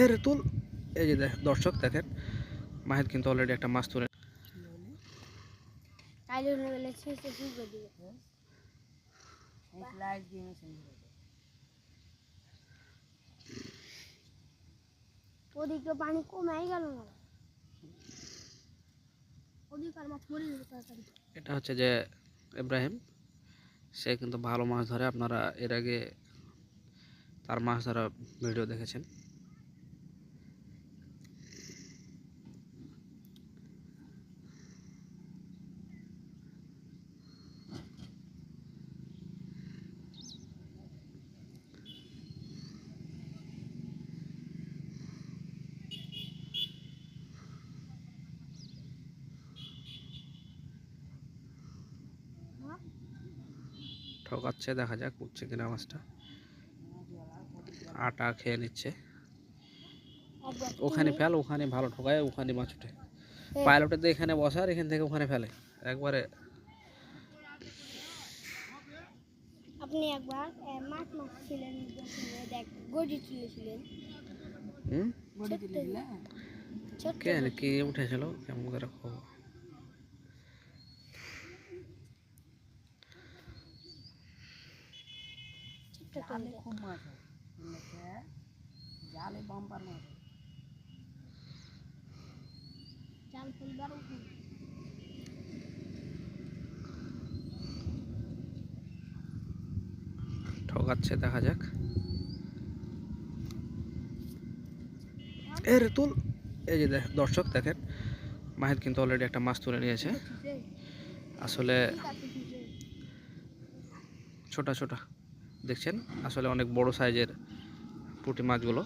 এ রে তুল এই যে দেখ দর্শক দেখেন মাহিদ কিন্তু অলরেডি একটা মাছ তুলে ওদিকে পানি কমে গেল না। এটা হচ্ছে যে ইব্রাহিম সে কিন্তু ভালো মাছ ধরে। আপনারা এর আগে তার মাছ ধরা ভিডিও দেখেছেন। ঠকাচ্ছে দেখা যাক উঠছে কিনা মাছটা। আটা খেয়ে নিচ্ছে। ওখানে ফেল ওখানে ভালো ঠকায় ওখানে মাছ উঠে পাইলটের তো এখানে বসার এখান থেকে ওখানে ফেলে। একবারে আপনি একবার মাছ দেখ গড়ি তুলেছিলেন। হুম? ছোট্ট- ছোট্ট কে জানে কি উঠেছিল? কেমন করে খবর? ছোট্ট করে দেখ। জাল ফেলবার উঠুন ঠকাচ্ছে দেখা যাক। এ রে তুল এই যে দেখ দর্শক দেখেন মাহিদ কিন্তু অলরেডি একটা মাছ তুলে নিয়েছে। আসলে ছোটা ছোটা। দেখছেন? আসলে অনেক বড় সাইজের পুঁটি মাছগুলো।